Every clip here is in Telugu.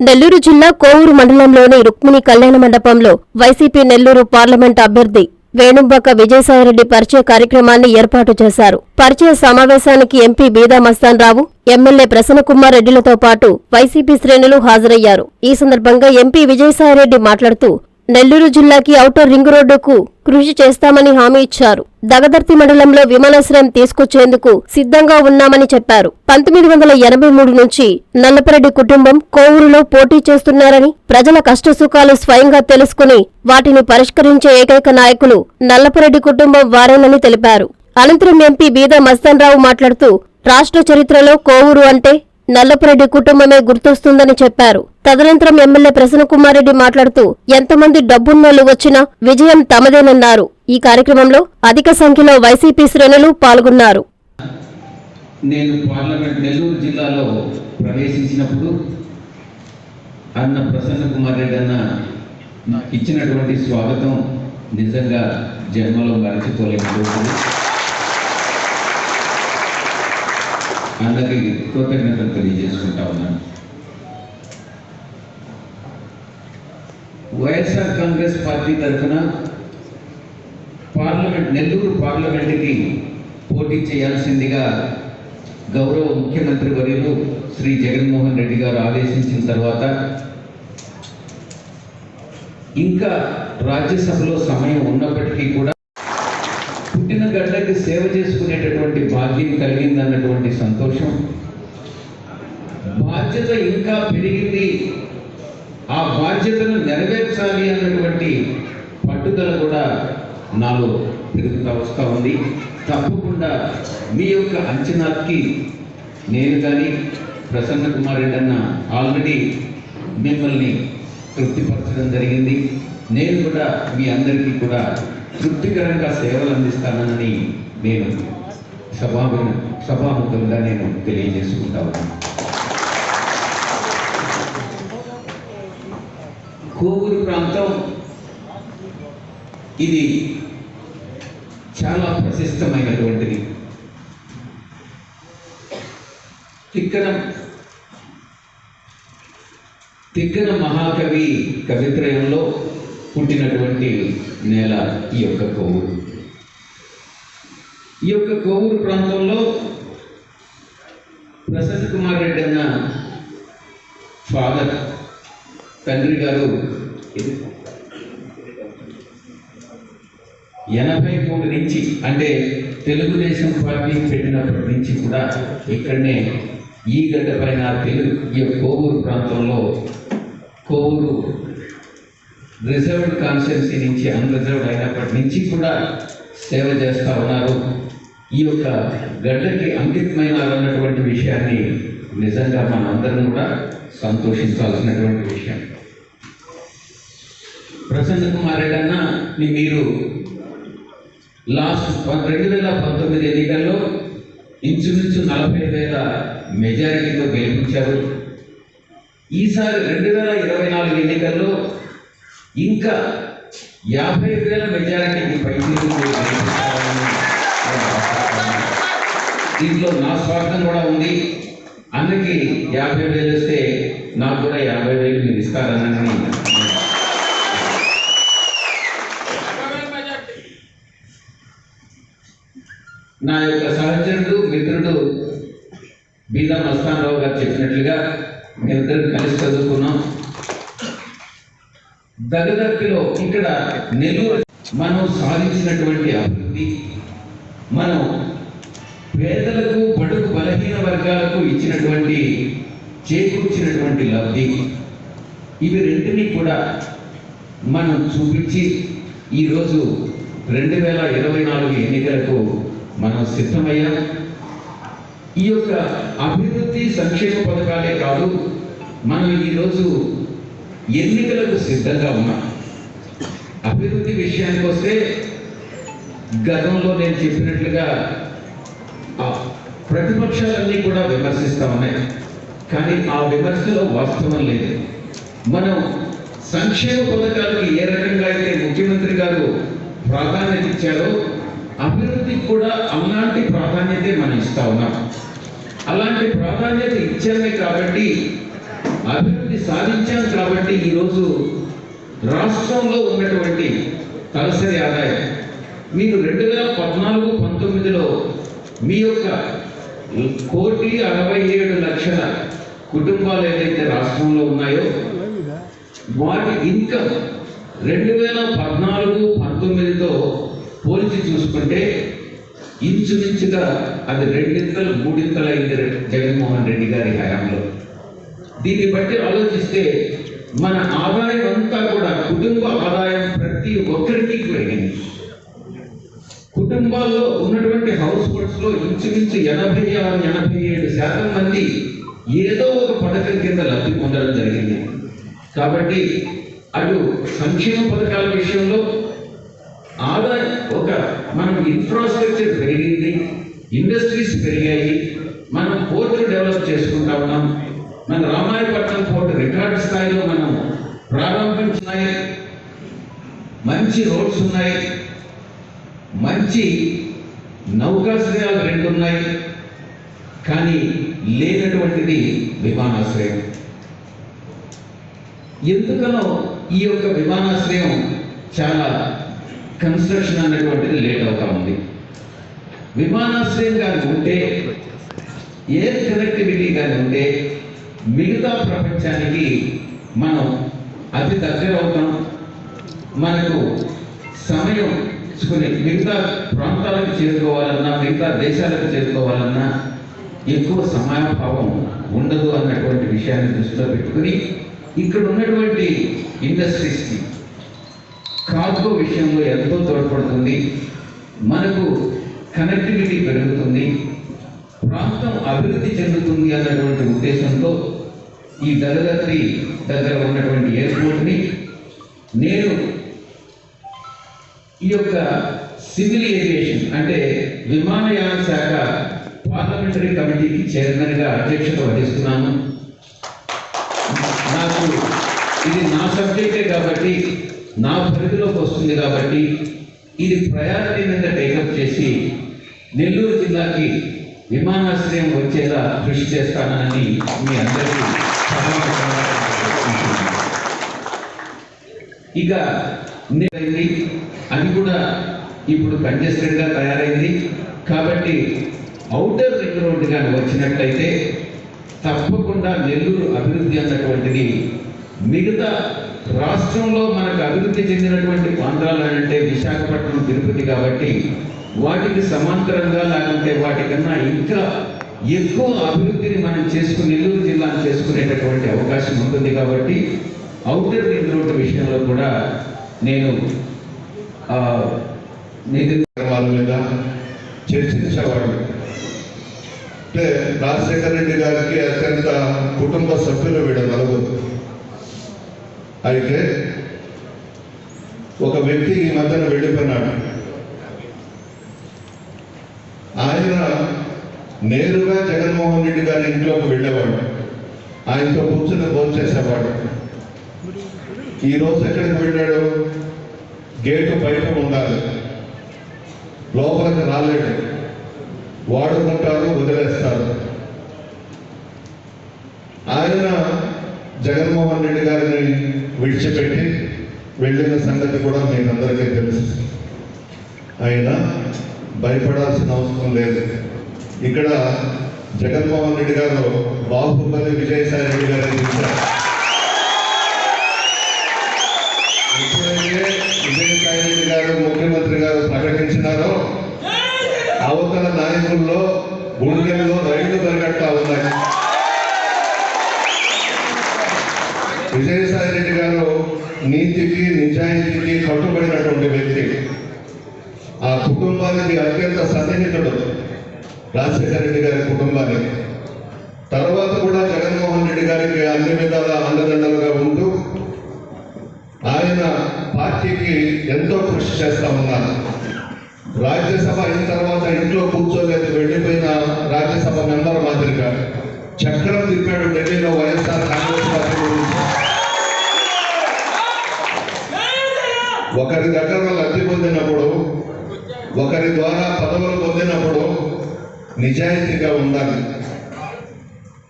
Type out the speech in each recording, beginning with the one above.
నెల్లూరు జిల్లా కోవూరు మండలంలోని రుక్మిణి కళ్యాణ మండపంలో వైసీపీ నెల్లూరు పార్లమెంట్ అభ్యర్థి వేణుంబక్క విజయసాయిరెడ్డి పరిచయ కార్యక్రమాన్ని ఏర్పాటు చేశారు. పరిచయ సమావేశానికి ఎంపీ బీదా మస్తాన్ రావు ఎమ్మెల్యే ప్రసన్నకుమార్ రెడ్డిలతో పాటు వైసీపీ శ్రేణులు హాజరయ్యారు. ఈ సందర్భంగా ఎంపీ విజయసాయిరెడ్డి మాట్లాడుతూ నెల్లూరు జిల్లాకి ఔటర్ రింగ్ రోడ్డుకు కృషి చేస్తామని హామీ ఇచ్చారు. దగదర్తి మండలంలో విమానాశ్రయం తీసుకొచ్చేందుకు సిద్ధంగా ఉన్నామని చెప్పారు. పంతొమ్మిది వందల ఎనభై మూడు నుంచి నల్లపరెడ్డి కుటుంబం కోవూరులో పోటీ చేస్తున్నారని ప్రజల కష్టసుఖాలు స్వయంగా తెలుసుకుని వాటిని పరిష్కరించే ఏకైక నాయకులు నల్లపరెడ్డి కుటుంబం వారేనని తెలిపారు. అనంతరం ఎంపీ బీదా మస్తాన్రావు మాట్లాడుతూ రాష్ట్ర చరిత్రలో కోవూరు అంటే నల్లపురెడ్డి కుటుంబమే గుర్తొస్తుందని చెప్పారు. తదనంతరం ఎమ్మెల్యే ప్రసన్నకుమారెడ్డి మాట్లాడుతూ ఎంతమంది డబ్బున్నోళ్ళు వచ్చినా విజయం తమదేనన్నారు. ఈ కార్యక్రమంలో అధిక సంఖ్యలో వైసీపీ శ్రేణులు పాల్గొన్నారు. నేను పార్లమెంట్ నెల్లూరు జిల్లాలో ప్రవేశించినప్పుడు అన్న ప్రసన్న కుమార్ రెడ్డి అన్న నాకు ఇచ్చినటువంటి స్వాగతం నిజంగా జన్మలో మరచిపోలేకపోతుంది అందరికీ కృతజ్ఞతలు తెలియజేసుకుంటా ఉన్నాను. వైఎస్ఆర్ కాంగ్రెస్ పార్టీ తరఫున పార్లమెంట్ నెల్లూరు పార్లమెంటుకి పోటీ చేయాల్సిందిగా గౌరవ ముఖ్యమంత్రి వర్యులు శ్రీ జగన్మోహన్ రెడ్డి గారు ఆదేశించిన తర్వాత ఇంకా రాజ్యసభలో సమయం ఉన్నప్పటికీ కూడా పుట్టిన సేవ చేసుకునేటటువంటి భాగ్యం కలిగిందన్నటువంటి సంతోషం. బాధ్యత ఇంకా పెరిగింది. ఆ బాధ్యతను నెరవేర్చాలి అన్నటువంటి పట్టుదల కూడా నాలో పెరుగుతూ వస్తూ ఉంది. తప్పకుండా మీ యొక్క అంచనాకి నేను కానీ ప్రసన్న కుమార్ రెడ్డి అన్న ఆల్రెడీ మిమ్మల్ని తృప్తిపరచడం జరిగింది. నేను కూడా మీ అందరికీ కూడా తృప్తికరంగా సేవలు అందిస్తానని నేను సభా సభాముఖంగా నేను తెలియజేసుకుంటా ఉన్నాను. కోవూరు ప్రాంతం ఇది చాలా ప్రశస్తమైనటువంటిది. తిక్కన తిక్కన మహాకవి కవిత్రయంలో పుట్టినటువంటి నేల ఈ యొక్క కోవూరు ఈ యొక్క కోవూరు ప్రాంతంలో ప్రసన్న కుమార్ రెడ్డి అన్న ఫాదర్ తండ్రి గారు ఎనభై మూడు నుంచి అంటే తెలుగుదేశం పార్టీ పెట్టినప్పటి నుంచి కూడా ఇక్కడనే ఈ గడ్డ పైన తెలుగు ఈ కోవూరు ప్రాంతంలో కోవూరు రిజర్వ్డ్ కాన్స్టిట్యున్సీ నుంచి అన్రిజర్వ్డ్ అయినప్పటి నుంచి కూడా సేవ చేస్తూ ఉన్నారు. ఈ యొక్క గడ్డకి అంకితమైనారన్నటువంటి విషయాన్ని నిజంగా మనందరం కూడా సంతోషించాల్సినటువంటి విషయం. ప్రసన్న కుమార్ రెడ్డి మీరు లాస్ట్ రెండు వేల పంతొమ్మిది ఎన్నికల్లో ఇంచుమించు నలభై వేల మెజారిటీతో గెలిపించారు. ఈసారి రెండు వేల ఇరవై నాలుగు ఎన్నికల్లో ఇంకా యాభై వేల మెజారిటీకి దీంట్లో నా స్వార్థం కూడా ఉంది. అన్నకి యాభై వేలు వస్తే నాకు కూడా యాభై వేలు మీరు ఇస్తారని నా యొక్క సహచరుడు మిత్రుడు బీదా మస్తానరావు గారు చెప్పినట్లుగా మేమిద్దరం కలిసి చదువుకున్నాం. దగదర్తిలో ఇక్కడ నెల్లూరు మనం సాధించినటువంటి అభివృద్ధి. మనం పేదలకు బడుగు బలహీన వర్గాలకు ఇచ్చినటువంటి చేకూర్చినటువంటి లబ్ధి. ఇవి రెంటిని కూడా మనం చూపించి ఈరోజు రెండు వేల ఇరవై నాలుగు ఎన్నికలకు మనం సిద్ధమయ్యాం. ఈ యొక్క అభివృద్ధి సంక్షేమ పథకాలే కాదు మనం ఈరోజు ఎన్నికలకు సిద్ధంగా ఉన్నాం. అభివృద్ధి విషయానికి వస్తే గతంలో నేను చెప్పినట్లుగా ఆ ప్రతిపక్షాలన్నీ కూడా విమర్శిస్తూ ఉన్నాయి. కానీ ఆ విమర్శలో వాస్తవం లేదు. మనం సంక్షేమ పథకాలకు ఏ రకంగా అయితే ముఖ్యమంత్రి గారు ప్రాధాన్యత ఇచ్చారో అభివృద్ధికి కూడా అలాంటి ప్రాధాన్యతే మనం ఇస్తా ఉన్నాం. అలాంటి ప్రాధాన్యత ఇచ్చామే కాబట్టి అభివృద్ధి సాధించాం కాబట్టి ఈరోజు రాష్ట్రంలో ఉన్నటువంటి తలసరి ఆదాయం మీరు రెండు వేల పద్నాలుగు పంతొమ్మిదిలో మీ యొక్క కోటి అరవై ఏడు లక్షల కుటుంబాలు ఏదైతే రాష్ట్రంలో ఉన్నాయో వాటి ఇన్కమ్ రెండు వేల పద్నాలుగు పంతొమ్మిదితో పోల్చి చూసుకుంటే ఇంచుమించుగా అది రెండింతలు మూడింతలు అయింది జగన్మోహన్ రెడ్డి గారి హయాంలో. దీన్ని బట్టి ఆలోచిస్తే మన ఆదాయం అంతా కూడా కుటుంబ ఆదాయం ప్రతి ఒక్కరికి పెరిగింది. కుటుంబాల్లో ఉన్నటువంటి హౌస్ హోల్డ్స్లో ఇంచుమించు ఎనభై ఆరు ఎనభై ఏడు శాతం మంది ఏదో ఒక పథకం కింద లబ్ధి పొందడం జరిగింది. కాబట్టి అటు సంక్షేమ పథకాల విషయంలో ఆదాయం ఒక మనం ఇన్ఫ్రాస్ట్రక్చర్ పెరిగింది ఇండస్ట్రీస్ పెరిగాయి మనం పోర్టులు డెవలప్ చేసుకుంటా ఉన్నాం. మన రామాయపట్నం పోర్టు రికార్డు స్థాయిలో మనం ప్రారంభించున్నాయి మంచి రోడ్స్ ఉన్నాయి. మంచి నౌకాశ్రయాలు రెండు ఉన్నాయి. కానీ లేనటువంటిది విమానాశ్రయం. ఎందుకనో ఈ యొక్క విమానాశ్రయం చాలా కన్స్ట్రక్షన్ అనేటువంటిది లేట్ అవుతా ఉంది. విమానాశ్రయం కానీ ఉంటే ఎయిర్ కనెక్టివిటీ కానీ ఉంటే మిగతా ప్రపంచానికి మనం అతి దగ్గర అవుతాం. మనకు సమయం కొన్ని మిగతా ప్రాంతాలకు చేరుకోవాలన్నా మిగతా దేశాలకు చేరుకోవాలన్నా ఎక్కువ సమయాభావం ఉండదు అన్నటువంటి విషయాన్ని దృష్టిలో పెట్టుకుని ఇక్కడ ఉన్నటువంటి ఇండస్ట్రీస్కి కార్గో విషయంలో ఎంతో తోడ్పడుతుంది. మనకు కనెక్టివిటీ పెరుగుతుంది. ప్రాంతం అభివృద్ధి చెందుతుంది అన్నటువంటి ఉద్దేశంతో ఈ దళదత్రి దగ్గర ఉన్నటువంటి ఎయిర్పోర్ట్ని నేను ఈ యొక్క సివిల్ ఏవియేషన్ అంటే విమానయాన శాఖ పార్లమెంటరీ కమిటీకి చైర్మన్గా అధ్యక్షత వహిస్తున్నాను. నాకు ఇది నా సబ్జెక్టే కాబట్టి నా పరిధిలోకి వస్తుంది కాబట్టి ఇది ప్రయారిటీ మీద టేకప్ చేసి నెల్లూరు జిల్లాకి విమానాశ్రయం వచ్చేలా కృషి చేస్తానని మీ అందరికీ ఇక అయింది అది కూడా ఇప్పుడు కంజెస్టెడ్గా తయారైంది. కాబట్టి అవుటర్ రింగ్ రోడ్డు కానీ వచ్చినట్లయితే తప్పకుండా నెల్లూరు అభివృద్ధి అన్నటువంటిది మిగతా రాష్ట్రంలో మనకు అభివృద్ధి చెందినటువంటి ప్రాంతాలు అంటే విశాఖపట్నం తిరుపతి కాబట్టి వాటికి సమాంతరంగా లేకుంటే వాటికన్నా ఇంకా ఎక్కువ అభివృద్ధిని మనం చేసుకుని నెల్లూరు జిల్లాను చేసుకునేటటువంటి అవకాశం ఉంటుంది కాబట్టి అవుటర్ రింగ్ రోడ్డు విషయంలో కూడా నేను ఆ, మీద చర్చించేవాడు అంటే రాజశేఖర రెడ్డి గారికి అత్యంత కుటుంబ సభ్యులు వీడు నలుగురు. అయితే ఒక వ్యక్తి ఈ మధ్యన వెళ్ళిపోయినాడు ఆయన నేరుగా జగన్మోహన్ రెడ్డి గారి ఇంట్లోకి వెళ్ళేవాడు. ఆయనతో కూర్చుని భోంచేసేవాడు చేసేవాడు. ఈరోజు ఎక్కడికి వెళ్ళాడు? గేటు బయట ఉండాలి. లోపలికి రాలేడు. వాడుకుంటారు వదిలేస్తారు. ఆయన జగన్మోహన్ రెడ్డి గారిని విడిచిపెట్టి వెళ్ళిన సంగతి కూడా మీకు అందరికీ తెలుసు. ఆయన భయపడాల్సిన అవసరం లేదు. ఇక్కడ జగన్మోహన్ రెడ్డి గారు బాహుబలి విజయసాయి రెడ్డి గారు ఇచ్చారు ఎప్పుడైతే విజయసాయి రెడ్డి గారు ముఖ్యమంత్రి గారు ప్రకటించినారో అవతల నాయకుల్లో గుండెల్లో రైళ్ళు పరిగెడతా ఉన్నాయి. విజయసాయి రెడ్డి గారు నీతికి నిజాయితీకి కట్టుబడినటువంటి వ్యక్తి. ఆ కుటుంబానికి అత్యంత సన్నిహితుడు. రాజశేఖర రెడ్డి గారి కుటుంబానికి తర్వాత కూడా జగన్మోహన్ రెడ్డి గారికి అన్ని విధాల అండదండలుగా ఉంటూ ఆయన పార్టీకి ఎంతో కృషి చేస్తా ఉన్నారు రాజ్యసభ అయిన తర్వాత ఇంట్లో కూర్చోలేదు వెళ్ళిపోయిన రాజ్యసభ మెంబర్ మాదిరిగా చక్రం తిప్పాడు ఢిల్లీలో వైఎస్ఆర్ కాంగ్రెస్ పార్టీ గురించి. ఒకరి దగ్గర లబ్ధి పొందినప్పుడు ఒకరి ద్వారా పదవులు పొందినప్పుడు నిజాయితీగా ఉండాలి.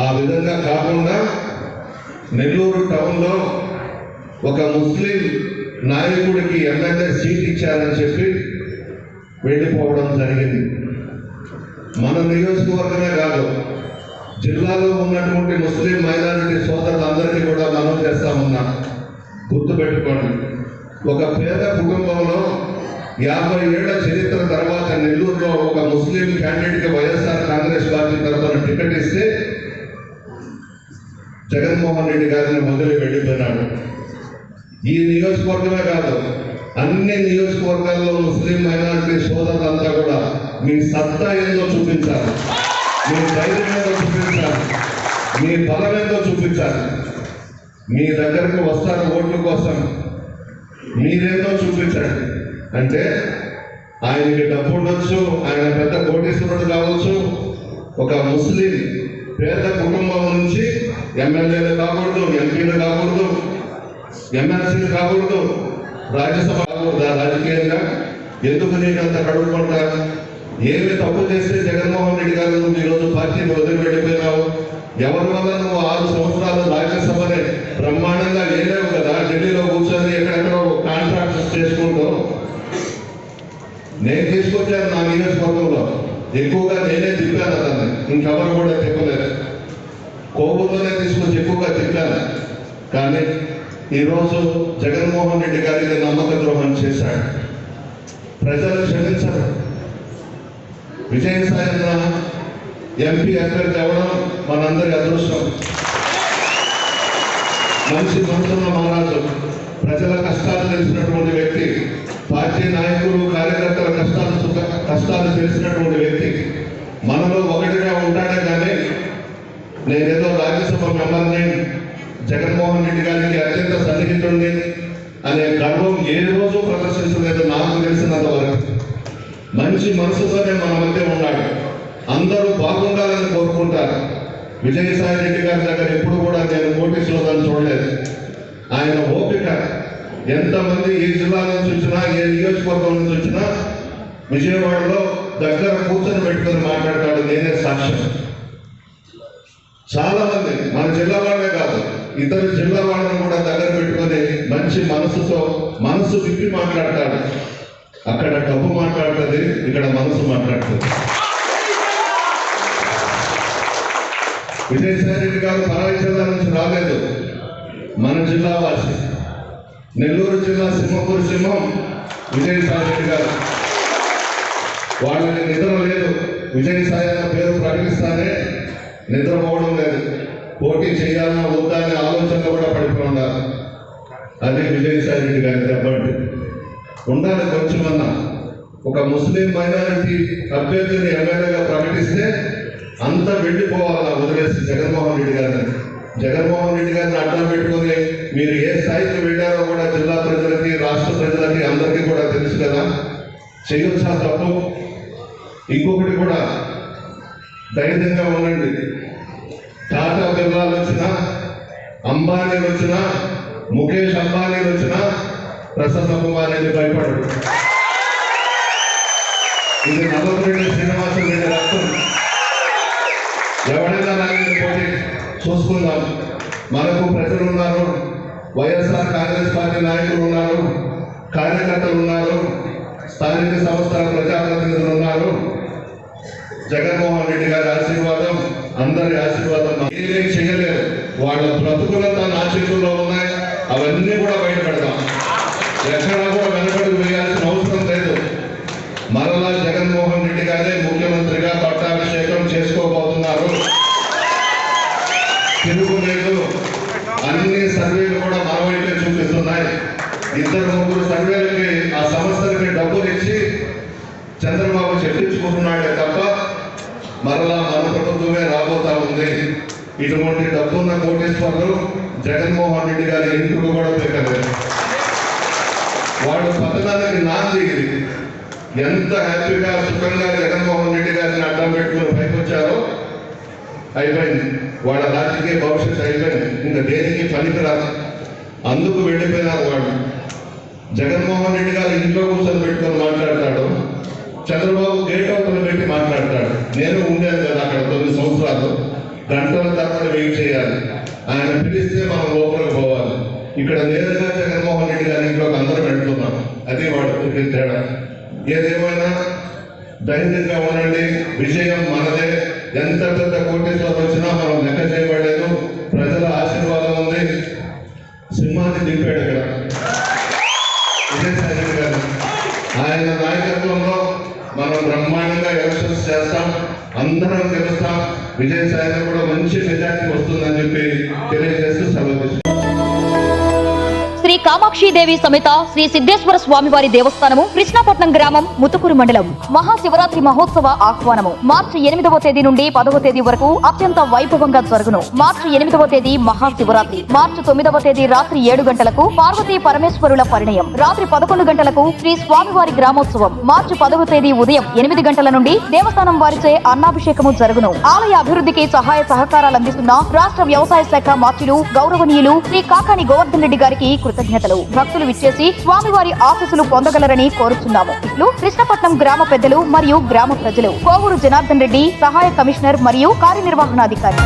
ఆ విధంగా కాకుండా నెల్లూరు టౌన్లో ఒక ముస్లిం నాయకుడికి ఎమ్మెల్యే సీట్ ఇచ్చారని చెప్పి వెళ్ళిపోవడం జరిగింది. మన నియోజకవర్గమే కాదు జిల్లాలో ఉన్నటువంటి ముస్లిం మైనారిటీ సోదరులందరికీ కూడా మనం చేస్తామన్నా గుర్తుపెట్టుకోండి. ఒక పేద కుటుంబంలో యాభై ఏళ్ళ చరిత్ర తర్వాత నెల్లూరులో ఒక ముస్లిం క్యాండిడేట్కి వైఎస్ఆర్ కాంగ్రెస్ పార్టీ తరఫున టికెట్ ఇస్తే జగన్మోహన్ రెడ్డి గారిని మొదలు వెళ్ళిపోయినాడు. ఈ నియోజకవర్గమే కాదు అన్ని నియోజకవర్గాల్లో ముస్లిం మైనారిటీ సోదరులంతా కూడా మీ సత్తా ఏందో చూపించాలి. మీ ధైర్యం ఏందో చూపించాలి. మీ బలం ఏందో చూపించాలి. మీ దగ్గరకు వస్తారు ఓట్ల కోసం మీరేందో చూపించండి. అంటే ఆయనకి డబ్బు ఉండొచ్చు ఆయన పెద్ద కోటీశ్వరుడు కావచ్చు. ఒక ముస్లిం పేద కుటుంబం నుంచి ఎమ్మెల్యేలు కాకూడదు ఎంపీలు కాకూడదు ఎమ్మెల్సీలు కాకూడదు. రాజ్యసభ రాజకీయంగా? ఎందుకు నీకు అంత కడుపుకుంటా ఏమి తప్పు చేస్తే జగన్మోహన్ రెడ్డి గారు నువ్వు ఈరోజు పార్టీని వదిలి వెళ్ళిపోయినావు? ఎవరి వల్ల నువ్వు ఆరు సంవత్సరాలు రాజ్యసభని బ్రహ్మాండంగా లేలేవు కదా? ఢిల్లీలో కూర్చొని ఎక్కడెక్కడో కాంట్రాక్ట్ చేసుకుంటావు నేను తీసుకొచ్చాను నా నియోజకవర్గంలో ఎక్కువగా నేనే తిప్పాను దాన్ని ఇంకెవరు కూడా తిప్పలేదు. కోవూరులోనే తీసుకొచ్చి ఎక్కువగా తిప్పాను. కానీ ఈరోజు జగన్మోహన్ రెడ్డి గారికి నమ్మక ద్రోహం చేశాడు. ప్రజలు క్షమించరు. విజయసాయన్న ఎంపీ అభ్యర్థి అవ్వడం మనందరి అదృష్టం. మనిషి మనసున్న మహారాజు. ప్రజల కష్టాలు తెలిసినటువంటి వ్యక్తి. పార్టీ నాయకులు కార్యకర్తల కష్టాలు సుఖ- కష్టాలు తెలిసినటువంటి వ్యక్తి. మనలో ఒకటిగా ఉంటాడే కానీ నేనేదో రాజ్యసభ మెంబర్ని జగన్మోహన్ రెడ్డి గారికి అత్యంత సన్నిహితుడిని అనే గర్వం ఏ రోజు ప్రదర్శించలేదు నాకు తెలిసినంత వరకు. మంచి మనసుతోనే మన మధ్య ఉన్నాడు. అందరూ బాగుండాలని కోరుకుంటారు. విజయసాయి రెడ్డి గారి దగ్గర ఎప్పుడు కూడా నేను పోటీ శ్లోకాలు చూడలేదు ఆయన ఓపిక ఎంతమంది ఏ జిల్లా నుంచి వచ్చినా ఏ నియోజకవర్గం నుంచి వచ్చినా విజయవాడలో దగ్గర కూర్చొని పెట్టుకొని మాట్లాడతాడు నేనే సాక్ష్యం. చాలా మంది మన జిల్లా వాళ్ళే కాదు ఇతర జిల్లా వాళ్ళని కూడా దగ్గర పెట్టుకొని మంచి మనసుతో మనసు విప్పి మాట్లాడతాడు. అక్కడ డబ్బు మాట్లాడుతుంది ఇక్కడ మనసు మాట్లాడుతుంది. విజయసాయి రెడ్డి గారు పరాయి జిల్లా నుంచి రాలేదు మన జిల్లా వాసి. నెల్లూరు జిల్లా సింహపూర్ సింహం విజయసాయి రెడ్డి గారు. వాళ్ళకి నిద్ర లేదు. విజయసాయి అన్న పేరు ప్రకటిస్తానే నిద్రపోవడం లేదు. పోటీ చేయాలన్నా వద్దా అనే ఆలోచన కూడా పడిపోయి ఉండాలి అదే విజయసాయి రెడ్డి గారి దెబ్బంటే ఉండాలి కొంచెమన్నా. ఒక ముస్లిం మైనారిటీ అభ్యర్థిని ఎమ్మెల్యేగా ప్రకటిస్తే అంత వెళ్ళిపోవాలా వదిలేసి జగన్మోహన్ రెడ్డి గారిని. జగన్మోహన్ రెడ్డి గారిని అడ్డం పెట్టి మీరు ఏ స్థాయికి వెళ్ళారో కూడా జిల్లా ప్రజలకి రాష్ట్ర ప్రజలకి అందరికీ కూడా తెలుసు కదా. చేయొచ్చా తప్పు? ఇంకొకటి కూడా ధైర్యంగా ఉండండి. టాటా బిర్లాలు వచ్చినా అంబానీలు వచ్చినా ముఖేష్ అంబానీలు వచ్చినా ప్రసన్న కుమార్ అని భయపడడు ఇది నల్లపురెడ్డి శ్రీనివాసం రెడ్డి రక్తం. ఎవరైనా నాయకుడి పోటీ చూసుకుందాం. మనకు ప్రజలు ఉన్నారు. వైఎస్ఆర్ కాంగ్రెస్ పార్టీ నాయకులు ఉన్నారు కార్యకర్తలు ఉన్నారు స్థానిక సంస్థల ప్రజాప్రతినిధులు ఉన్నారు. జగన్మోహన్ రెడ్డి గారి ఆశీర్వాదం అందరి ఆశీర్వాదం ఏమేం చేయలేదు. వాళ్ళ బ్రతుకులంతా నా చేతుల్లో ఉన్నాయి? అవన్నీ కూడా బయటపెడతాం. ఎక్కడా కూడా వెనకడుగు వేయాల్సిన అవసరం లేదు మరలా జగన్మోహన్ రెడ్డి గారే ముఖ్యమంత్రిగా పట్టాభిషేకం చేసుకోబోతున్నారు తిరుగులేదు అన్ని సర్వేలు కూడా మన వైపే చూపిస్తున్నాయి ఇద్దరు ముగ్గురు సర్వేలకి ఆ సంస్థలకి డబ్బులు ఇచ్చి చంద్రబాబు చెప్పించుకుంటున్నాడే తప్ప మరలా మన ప్రభుత్వమే రాబోతా ఉంది. ఇటువంటి డబ్బున్న కోటేశ్వర్లు జగన్మోహన్ రెడ్డి గారి ఇంటికి కూడా పెట్టలేదు. వాడు పతనానికి నాంది ఎంత హ్యాపీగా సుఖంగా జగన్మోహన్ రెడ్డి గారిని అడ్డం పెట్టుకుని పైకి వచ్చారో అయిపోయింది. వాళ్ళ రాజకీయ భవిష్యత్తు అయిపోయింది. ఇంకా దేనికి పనికిరాదు. అందుకు వెళ్ళిపోయినారు వాళ్ళు. జగన్మోహన్ రెడ్డి గారు ఇంట్లో కూర్చొని పెట్టుకొని మాట్లాడతాడు. చంద్రబాబు గేట్ అవుతున్న పెట్టి మాట్లాడతాడు. నేను ఉండేది కదా అక్కడ తొమ్మిది సంవత్సరాలు. గంటల తర్వాత వెయిట్ చేయాలి. ఆయన పిలిస్తే మనం లోపలికి పోవాలి. ఇక్కడ నేరుగా జగన్మోహన్ రెడ్డి గారి ఇంట్లోకి అందరూ వెళ్తున్నాం. అది వాడు తేడా. ఏదేమైనా ధైర్యంగా ఉండండి. విజయం మనదే. ఎంత పెద్ద కోటేశ్వరం వచ్చినా మనం లెక్క చేయబడలేదు. ప్రజల ఆశీర్వాదం ఉంది. సింహాన్ని దింపాడు ఇక్కడ. బ్రహ్మాండంగా ఎలక్షన్స్ చేస్తాం అందరం గెలుస్తాం విజయసాయి కూడా మంచి మెజార్టీ వస్తుందని చెప్పి తెలియజేస్తూ సెలవు కామాక్షిదేవి సమేత శ్రీ సిద్ధేశ్వర స్వామివారి దేవస్థానము కృష్ణాపట్నం గ్రామం ముతుకూరు మండలం. మహాశివరాత్రి మహోత్సవ ఆహ్వానము. మార్చి ఎనిమిదవ తేదీ నుండి పదవ తేదీ వరకు అత్యంత వైభవంగా జరుగును. మార్చి ఎనిమిదవ తేదీ మహాశివరాత్రి. మార్చి తొమ్మిదవ తేదీ రాత్రి ఏడు గంటలకు పార్వతీ పరమేశ్వరుల పరిణయం. రాత్రి పదకొండు గంటలకు శ్రీ స్వామివారి గ్రామోత్సవం. మార్చి పదవ తేదీ ఉదయం ఎనిమిది గంటల నుండి దేవస్థానం వారిచే అన్నాభిషేకము జరుగును. ఆలయ అభివృద్ధికి సహాయ సహకారాలు అందిస్తున్న రాష్ట్ర వ్యవసాయ శాఖ మార్చులు గౌరవనీయులు శ్రీ కాకాని గోవర్ధన్ రెడ్డి గారికి కృతజ్ఞత కృతజ్ఞతలు భక్తులు విచ్చేసి స్వామివారి ఆశీస్సులు పొందగలరని కోరుతున్నాము ఇట్లు కృష్ణపట్నం గ్రామ పెద్దలు మరియు గ్రామ ప్రజలు. కోవూరు జనార్దన్ రెడ్డి సహాయ కమిషనర్ మరియు కార్యనిర్వహణాధికారి.